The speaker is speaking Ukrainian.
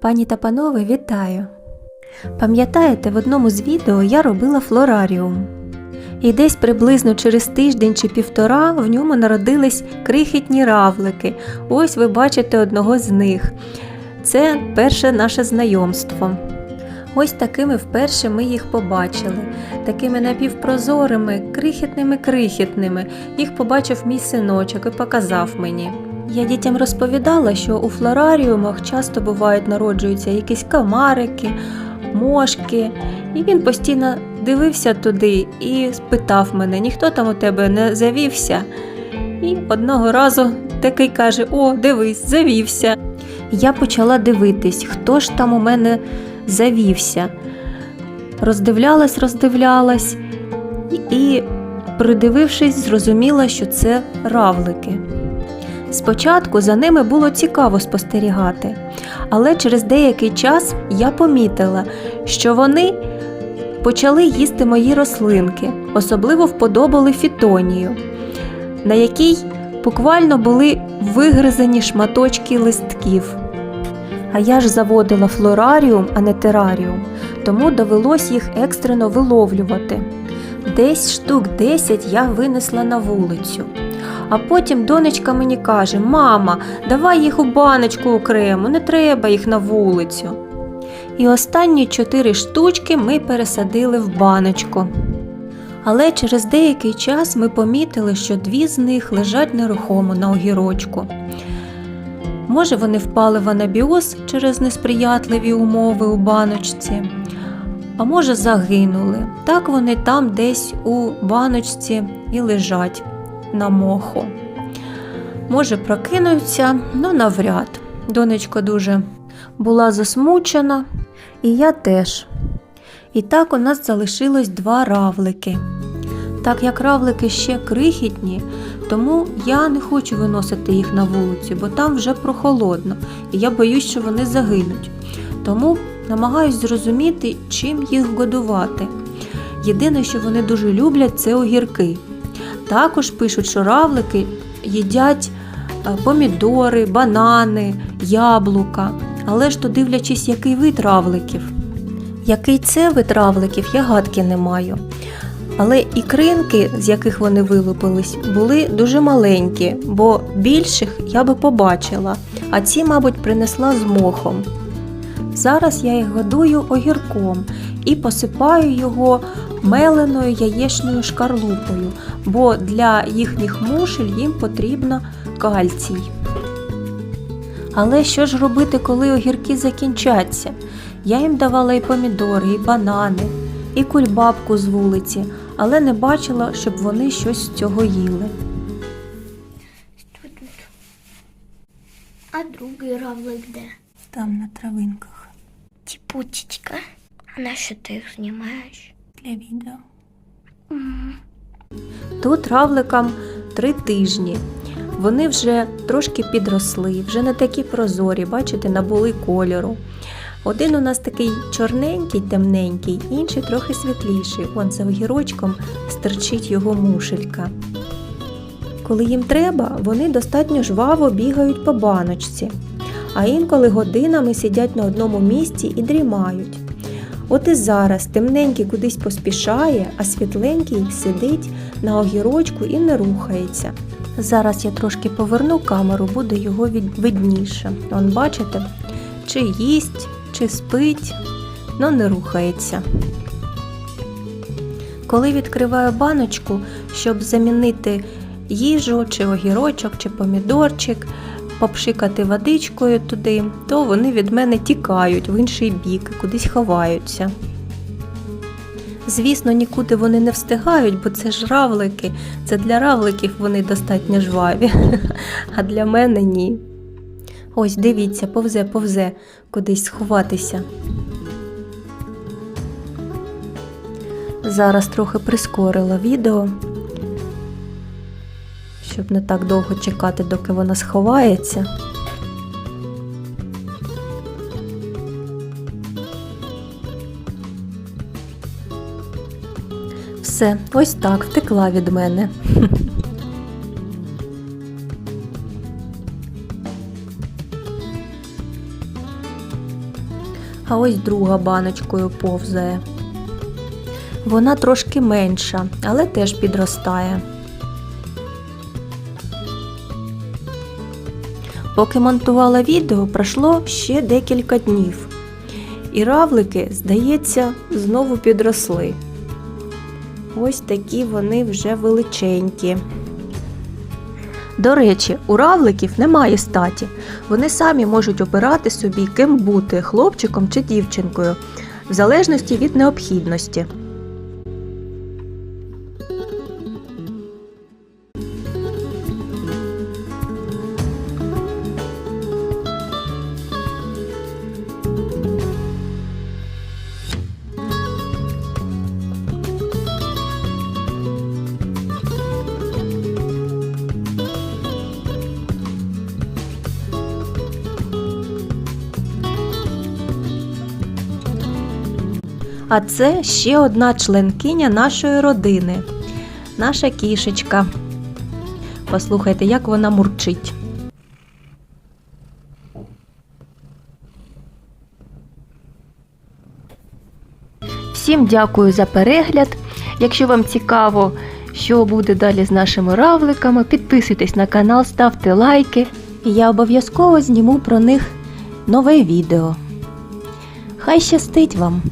Пані та панове, вітаю! Пам'ятаєте, в одному з відео я робила флораріум. І десь приблизно через тиждень чи півтора в ньому народились крихітні равлики. Ось ви бачите одного з них. Це перше наше знайомство. Ось такими вперше ми їх побачили, такими напівпрозорими, крихітними-крихітними. Їх побачив мій синочок і показав мені. Я дітям розповідала, що у флораріумах часто бувають народжуються якісь камарики, мошки, і він постійно дивився туди і спитав мене, ніхто там у тебе не завівся. І одного разу такий каже: О, дивись, завівся. Я почала дивитись, хто ж там у мене завівся. Роздивлялась, роздивлялась і, придивившись, зрозуміла, що це равлики. Спочатку за ними було цікаво спостерігати, але через деякий час я помітила, що вони почали їсти мої рослинки, особливо вподобали фітонію, на якій буквально були вигризані шматочки листків. А я ж заводила флораріум, а не тераріум, тому довелось їх екстрено виловлювати. Десь штук 10 я винесла на вулицю. А потім донечка мені каже: Мама, давай їх у баночку окремо, не треба їх на вулицю. І останні чотири штучки ми пересадили в баночку. Але через деякий час ми помітили, що дві з них лежать нерухомо на огірочку. Може, вони впали в анабіоз через несприятливі умови у баночці, а може, загинули. Так вони там десь у баночці і лежать на моху. Може, прокинуться, ну навряд. Донечка дуже була засмучена, і я теж. І так у нас залишилось два равлики. Так як равлики ще крихітні, тому я не хочу виносити їх на вулицю, бо там вже прохолодно, і я боюсь, що вони загинуть. Тому намагаюсь зрозуміти, чим їх годувати. Єдине, що вони дуже люблять, це огірки. Також пишуть, що равлики їдять е, помідори, банани, яблука. Але ж то дивлячись, який вид равликів. Який це вид равликів, я гадки не маю. Але ікринки, з яких вони вилупились, були дуже маленькі, бо більших я би побачила, а ці, мабуть, принесла з мохом. Зараз я їх годую огірком і посипаю його меленою яєчною шкарлупою, бо для їхніх мушель їм потрібно кальцій. Але що ж робити, коли огірки закінчаться? Я їм давала і помідори, і банани, і кульбабку з вулиці, але не бачила, щоб вони щось з цього їли. А другий равлик де? Там на травинках Тіпутечка. А на що ти їх знімаєш? Для відео. Тут равликам три тижні. Вони вже трошки підросли, вже не такі прозорі, бачите, набули кольору. Один у нас такий чорненький, темненький, інший трохи світліший. Он за огірочком стирчить його мушелька. Коли їм треба, вони достатньо жваво бігають по баночці, а інколи годинами сидять на одному місці і дрімають. От і зараз темненький кудись поспішає, а світленький сидить на огірочку і не рухається. Зараз я трошки поверну камеру, буде його видніше. Он бачите, чи їсть, чи спить, но не рухається. Коли відкриваю баночку, щоб замінити їжу, чи огірочок, чи помідорчик, попшикати водичкою туди, то вони від мене тікають в інший бік, кудись ховаються. Звісно, нікуди вони не встигають, бо це ж равлики. Це для равликів вони достатньо жваві, а для мене ні. Ось дивіться, повзе, повзе кудись сховатися. Зараз трохи прискорила відео, щоб не так довго чекати, доки вона сховається. Все, ось так втекла від мене. А ось друга баночкою повзає. Вона трошки менша, але теж підростає. Поки монтувала відео, пройшло ще декілька днів. І равлики, здається, знову підросли. Ось такі вони вже величенькі. До речі, у равликів немає статі. Вони самі можуть обирати собі, ким бути хлопчиком чи дівчинкою, в залежності від необхідності. А це ще одна членкиня нашої родини, наша кішечка. Послухайте, як вона мурчить. Всім дякую за перегляд. Якщо вам цікаво, що буде далі з нашими равликами, підписуйтесь на канал, ставте лайки. І я обов'язково зніму про них нове відео. Хай щастить вам!